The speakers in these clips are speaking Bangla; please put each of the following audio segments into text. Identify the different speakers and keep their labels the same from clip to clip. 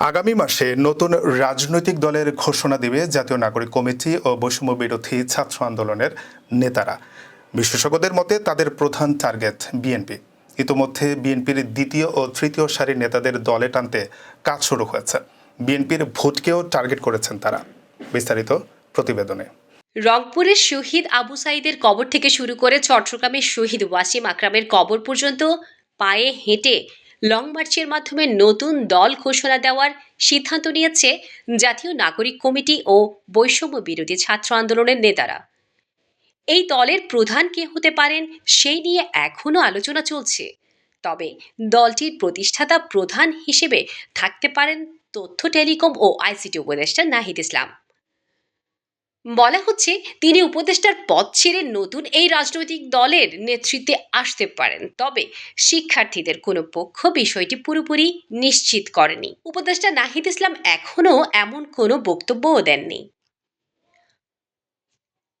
Speaker 1: আগামী মাসে নতুন রাজনৈতিক দলের ঘোষণা দেবে জাতীয় নাগরিক কমিটি ও বৈষম্য বিরোধী ছাত্র আন্দোলনের নেতারা। বিশেষজ্ঞদের মতে তাদের প্রধান টার্গেট বিএনপি। ইতোমধ্যে বিএনপির দ্বিতীয় ও তৃতীয় সারির নেতাদের দলে টানতে কাজ শুরু হয়েছে। বিএনপির ভোটকেও টার্গেট করেছেন তারা। বিস্তারিত প্রতিবেদনে।
Speaker 2: রংপুরের শহীদ আবু সাইদের কবর থেকে শুরু করে চট্টগ্রামের শহীদ ওয়াসিম আকরামের কবর পর্যন্ত পায়ে হেঁটে লং মার্চের মাধ্যমে নতুন দল ঘোষণা দেওয়ার সিদ্ধান্ত নিয়েছে জাতীয় নাগরিক কমিটি ও বৈষম্য বিরোধী ছাত্র আন্দোলনের নেতারা। এই দলের প্রধান কে হতে পারেন সেই নিয়ে এখনও আলোচনা চলছে। তবে দলটির প্রতিষ্ঠাতা প্রধান হিসেবে থাকতে পারেন তথ্য টেলিকম ও আইসিটি উপদেষ্টা নাহিদ ইসলাম। বলা হচ্ছে তিনি উপদেষ্টার পদ ছেড়ে নতুন এই রাজনৈতিক দলের নেতৃত্বে আসতে পারেন। তবে শিক্ষার্থীদের কোনো পক্ষ বিষয়টি পুরোপুরি নিশ্চিত করেনি। উপদেষ্টা নাহিদ ইসলাম এখনও এমন কোনো বক্তব্যও দেননি।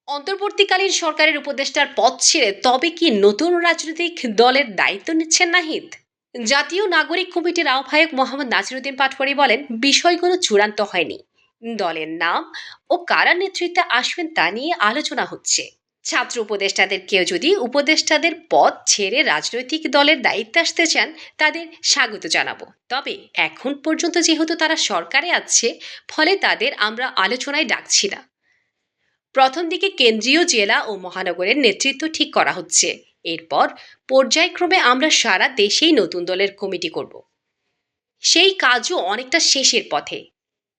Speaker 2: অন্তর্বর্তীকালীন সরকারের উপদেষ্টার পদ ছেড়ে তবে কি নতুন রাজনৈতিক দলের দায়িত্ব নিচ্ছেন নাহিদ? জাতীয় নাগরিক কমিটির আহ্বায়ক মোহাম্মদ নাসিরুদ্দিন পাটওয়ারি বলেন, বিষয়গুলো চূড়ান্ত হয়নি। দলের নাম ও কারা নেতৃত্বে আসবেন তা নিয়ে আলোচনা হচ্ছে। ছাত্র উপদেষ্টাদের কেউ যদি উপদেষ্টাদের পদ ছেড়ে রাজনৈতিক দলের দায়িত্বে আসতে চান, তাদের স্বাগত জানাব। তবে এখন পর্যন্ত যেহেতু তারা সরকারে আছে, ফলে তাদের আমরা আলোচনায় ডাকছি না। প্রথম দিকে কেন্দ্রীয় জেলা ও মহানগরের নেতৃত্ব ঠিক করা হচ্ছে। এরপর পর্যায়ক্রমে আমরা সারা দেশেই নতুন দলের কমিটি করব। সেই কাজও অনেকটা শেষের পথে।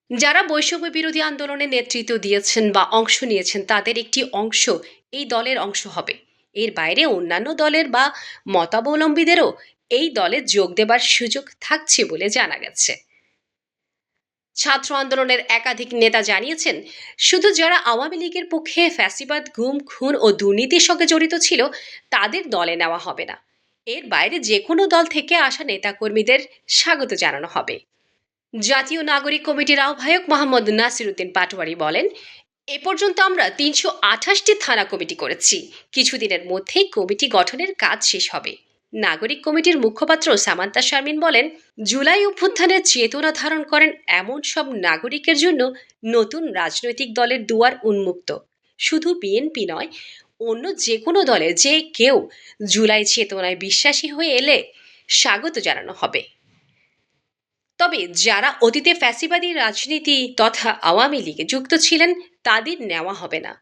Speaker 2: যারা বৈষম্য বিরোধী আন্দোলনে নেতৃত্ব দিয়েছেন বা অংশ নিয়েছেন, তাদের একটি অংশ এই দলের অংশ হবে। এর বাইরে অন্যান্য দলের বা মতাবলম্বীদেরও এই দলে যোগ দেবার সুযোগ থাকছে বলে জানা গেছে। ছাত্র আন্দোলনের একাধিক নেতা জানিয়েছেন, শুধু যারা আওয়ামী লীগের পক্ষে ফ্যাসিবাদ, গুম, খুন ও দুর্নীতির সঙ্গে জড়িত ছিল, তাদের দলে নেওয়া হবে না। এর বাইরে যে কোনো দল থেকে আসা নেতাকর্মীদের স্বাগত জানানো হবে। জাতীয় নাগরিক কমিটির আহ্বায়ক মোহাম্মদ নাসিরুদ্দিন পাটোয়ারি বলেন, এ পর্যন্ত আমরা তিনশো আঠাশটি থানা কমিটি করেছি। কিছুদিনের মধ্যেই কমিটি গঠনের কাজ শেষ হবে। নাগরিক কমিটির মুখপাত্র সামান্তা শারমিন বলেন, জুলাই অভ্যুত্থানের চেতনা ধারণ করেন এমন সব নাগরিকের জন্য নতুন রাজনৈতিক দলের দুয়ার উন্মুক্ত। শুধু বিএনপি নয়, অন্য যে কোনো দলে যে কেউ জুলাই চেতনায় বিশ্বাসী হয়ে এলে স্বাগত জানানো হবে। তবে যারা অতীতে ফ্যাসিবাদী রাজনীতি তথা আওয়ামী লীগে যুক্ত ছিলেন তাদের নেওয়া হবে না।